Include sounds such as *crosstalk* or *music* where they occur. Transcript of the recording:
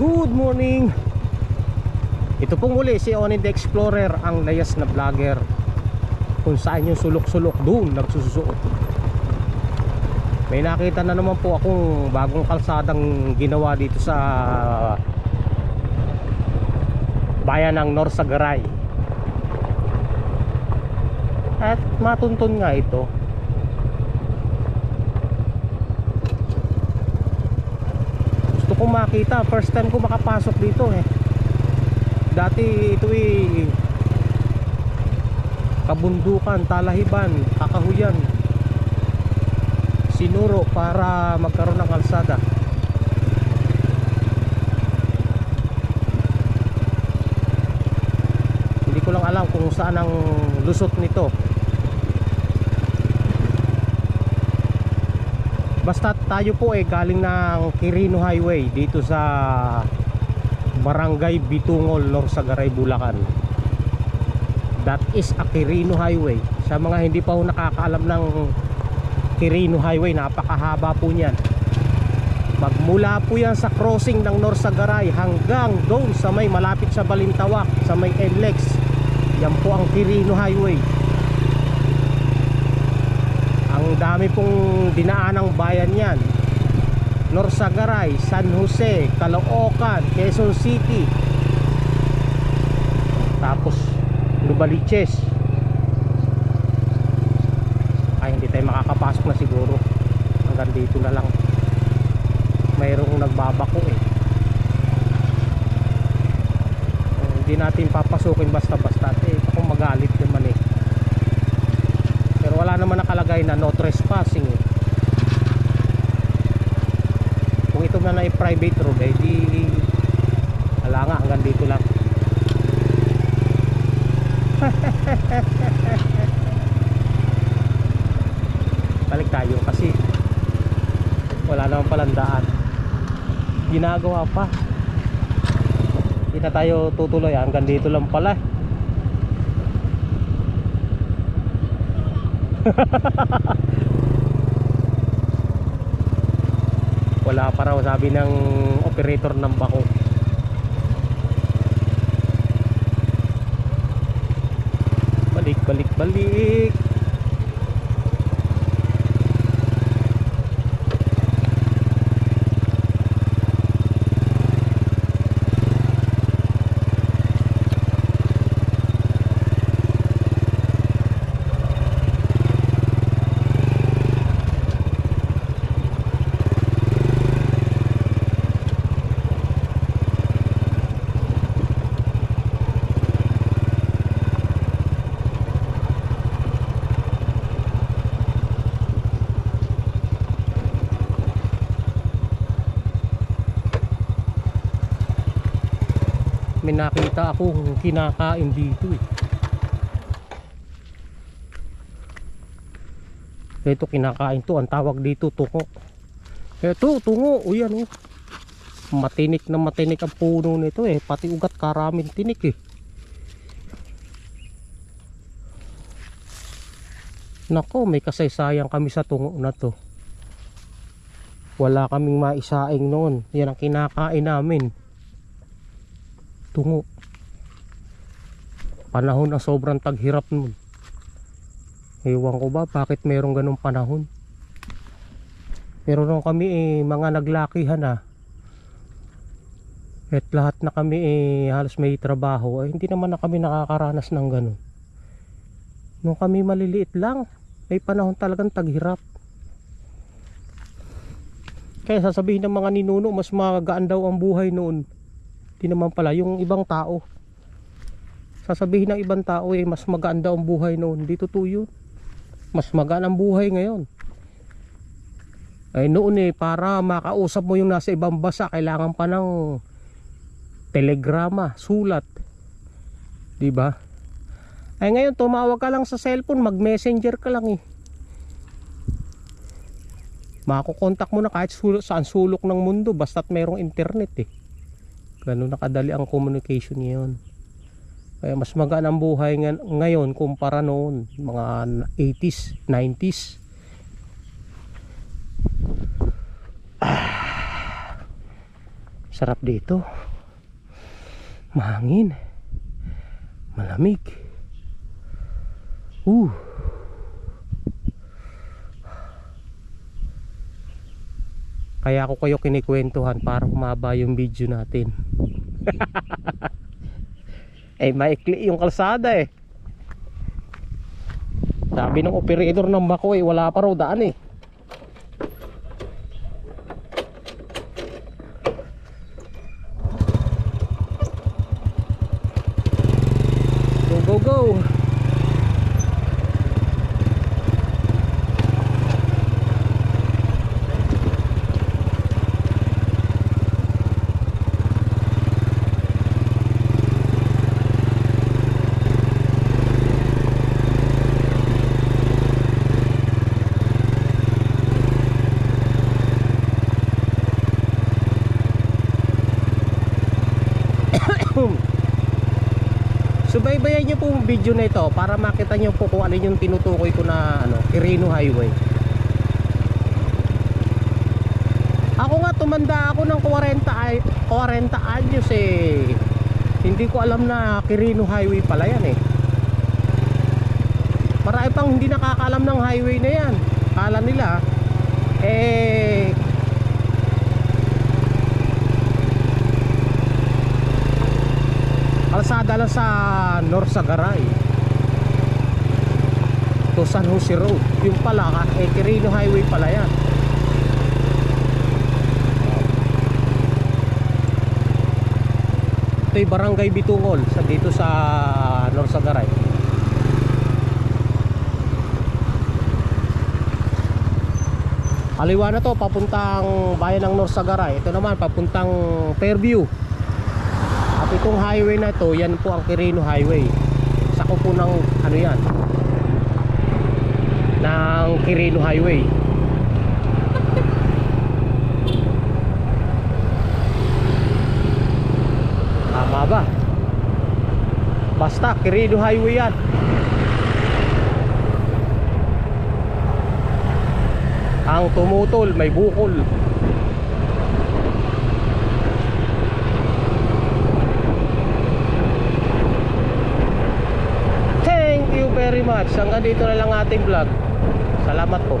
Good morning! Ito pong muli si Onin the Explorer, ang layas na vlogger kung saan yung sulok-sulok doon nagsusuot. May nakita na naman po akong bagong kalsadang ginawa dito sa bayan ng Norsagaray. At matuntun nga ito. Gusto kong makita, first time ko makapasok dito eh. Dati ito eh kabundukan, talahiban, kakahuyan. Sinuro para magkaroon ng kalsada. Hindi ko lang alam kung saan ang lusot nito. Basta tayo po eh galing ng Quirino Highway dito sa Barangay Bitungol, Norsagaray, Bulacan. That is a Quirino Highway. Sa mga hindi pa ho nakakaalam ng Quirino Highway, napakahaba po niyan. Magmula po yan sa crossing ng Norsagaray hanggang doon sa may malapit sa Balintawak, sa may NLEX. Yan po ang Quirino Highway. Ang dami pong dinaanang bayan yan. Norsagaray, San Jose, Caloocan, Quezon City. Tapos Lubaliches. Ay hindi tayo makakapasok na siguro. Hanggang dito na lang. Mayroong nagbabako eh. Hindi natin papasukin basta-basta. Eh, kung magalit naman eh. Wala naman nakalagay na no trespassing eh. Kung ito na na private road eh di wala nga hanggang dito lang. *laughs* Balik tayo kasi wala naman palang daan. Ginagawa pa. Hindi tayo tutuloy hanggang dito lang pala. *laughs* wala pa raw sabi ng operator ng bako. Balik balik balik may nakita akong kinakain dito eh. Ito kinakain to, ang tawag dito tungo. Ito, tungo, o yan oh. Matinik na matinik ang puno nito eh, pati ugat karaming tinik eh. Nako, may kasaysayang kami sa tungo na to. Wala kaming maisaing noon. Yan ang kinakain namin tungo. Panahon na sobrang taghirap nun. Ewan ko ba bakit merong ganong panahon? Pero nung kami eh, mga naglakihan na at lahat na kami eh, halos may trabaho. Eh, hindi naman na kami nakakaranas ng ganon nung kami maliliit lang may panahon talagang taghirap. Kaya sasabihin ng mga ninuno mas magaan daw ang buhay noon Di naman pala yung ibang tao. Sasabihin ng ibang tao eh mas magaan daw ang buhay noon. Dito tuyo. Mas magaan ang buhay ngayon. Ay noon eh para makausap mo yung nasa ibang basa kailangan pa ng telegrama, sulat. 'Di ba? Ay ngayon tumawag ka lang sa cellphone, mag-messenger ka lang eh. Makukontak mo na kahit sulok, saan sulok ng mundo basta't merong internet eh. Ganun nakadali ang communication ngayon. Kaya mas magaan ang buhay nga- ngayon kumpara noon, mga 80s, 90s. *sighs* Sarap dito. Mahangin. Malamig. Uh. Kaya ako kayo kinikwentuhan para humaba yung video natin. *laughs* eh maikli yung kalsada eh. Sabi ng operator ng bako eh, wala pa raw daan eh. Go go go. Subaybayan niyo po yung video na ito para makita niyo po kung ano yung tinutukoy ko na ano, Quirino Highway. Ako nga tumanda ako ng 40 ay 40 anyos eh. Hindi ko alam na Quirino Highway pala yan eh. Marami pang hindi nakakaalam ng highway na yan. Kala nila eh kalsada lang sa North Sagaray. To San Jose Road. Yung pala eh Quirino Highway pala yan. Ito yung Barangay Bitungol sa dito sa North Sagaray. Kaliwa na to papuntang bayan ng North Sagaray. Ito naman papuntang Fairview itong highway na to, yan po ang Quirino Highway. Sako po ng ano yan? Ng Quirino Highway. Tama ba? Basta Quirino Highway yan. Ang tumutol, may bukol. Much. Hanggang dito na lang ating vlog. Salamat po.